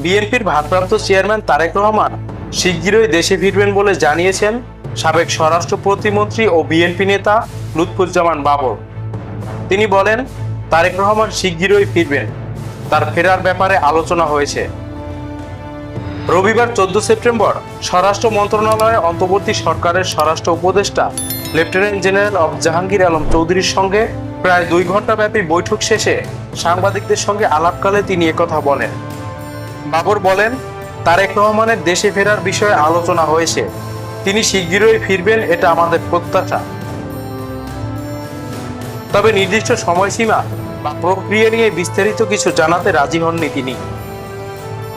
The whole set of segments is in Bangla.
বিএনপির ভারপ্রাপ্ত চেয়ারম্যান তারেক রহমান শিগগিরই দেশে ফিরবেন বলে জানিয়েছেন সাবেক স্বরাষ্ট্র প্রতিমন্ত্রী ও বিএনপি নেতা লুৎফুজ্জামান বাবর। তিনি বলেন, তারেক রহমান শিগগিরই ফিরবেন। তার ফেরার ব্যাপারে আলোচনা হয়েছে। রবিবার চোদ্দ সেপ্টেম্বর স্বরাষ্ট্র মন্ত্রণালয়ের অন্তর্বর্তী সরকারের স্বরাষ্ট্র উপদেষ্টা, লেফটেন্যান্ট জেনারেল অব জাহাঙ্গীর আলম চৌধুরীর সঙ্গে প্রায় দুই ঘণ্টা ব্যাপী বৈঠক শেষে সাংবাদিকদের সঙ্গে আলাপকালে তিনি একথা বলেন। বাবর বলেন, তারেক রহমানের দেশে ফেরার বিষয়ে আলোচনা হয়েছে। তিনি শিগগিরই ফিরবেন, এটা আমাদের প্রত্যাশা। তবে নির্দিষ্ট সময়সীমা বা প্রক্রিয়া নিয়ে বিস্তারিত কিছু জানাতে রাজি হননি তিনি।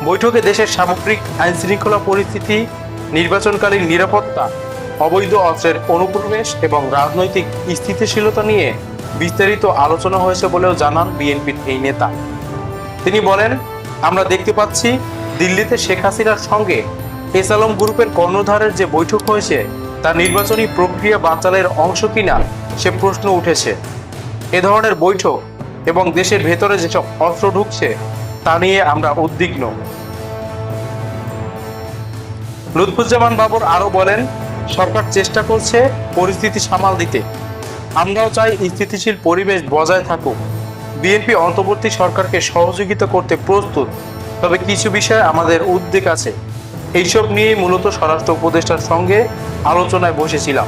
বৈঠকে দেশের সামগ্রিক আইন শৃঙ্খলা পরিস্থিতি, নির্বাচনকালীন নিরাপত্তা, অবৈধ অস্ত্রের অনুপ্রবেশ এবং রাজনৈতিক স্থিতিশীলতা নিয়ে বিস্তারিত আলোচনা হয়েছে বলেও জানান বিএনপির এই নেতা। তিনি বলেন আমরা দেখতে পাচ্ছি দিল্লিতে শেখ হাসিনার সঙ্গে এস আলম গ্রুপের কর্ণধারের যে বৈঠক হয়েছে তা নির্বাচনী প্রক্রিয়া বাচালের অংশ কিনা সে প্রশ্ন উঠেছে। এ ধরনের বৈঠক এবং দেশের ভেতরে যেসব অস্ত্র ঢুকছে, তা নিয়ে আমরা উদ্বিগ্ন। লুৎফুজ্জামান বাবর আরও বলেন, সরকার চেষ্টা করছে পরিস্থিতি সামাল দিতে। আমরাও চাই স্থিতিশীল পরিবেশ বজায় থাকুক। বিএনপি অন্তর্বর্তী সরকারকে সহযোগিতা করতে প্রস্তুত। তবে কিছু বিষয়ে আমাদের উদ্বেগ আছে। এইসব নিয়েই মূলত স্বরাষ্ট্র উপদেষ্টার সঙ্গে আলোচনায় বসেছিলাম।